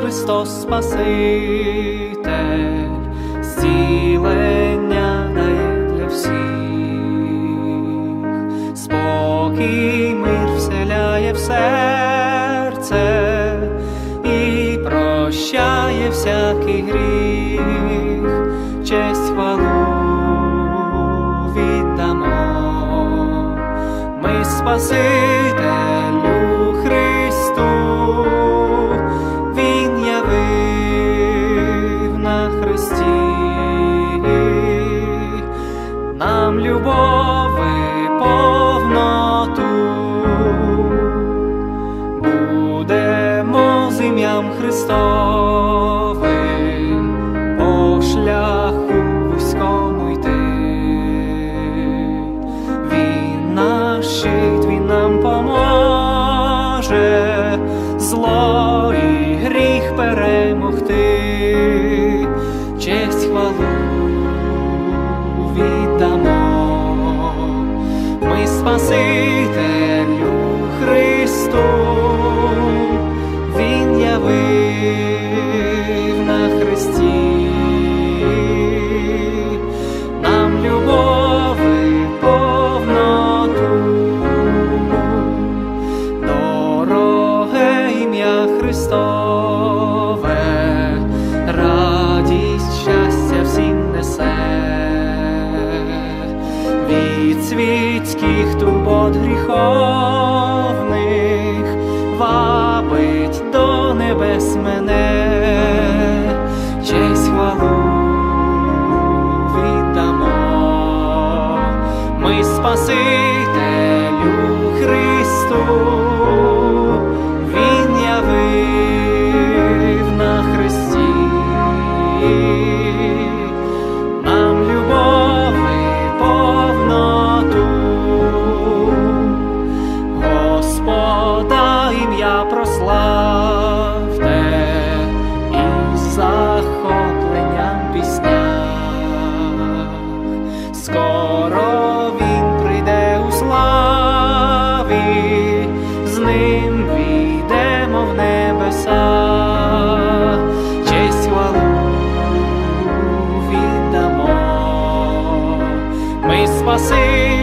Христос Спаситель, зцілення дає для всіх, спокій мир вселяє в серце і прощає всякий гріх, честь хвалу віддамо, ми Спасителю зло і гріх перемогти, честь хвалу віддамо, ми Спасителю Христу, Христу, Він явив на Христі, нам любови повноту, Господа ім'я прославте із захопленням пісня. Скоро віддамо, ми Спасителю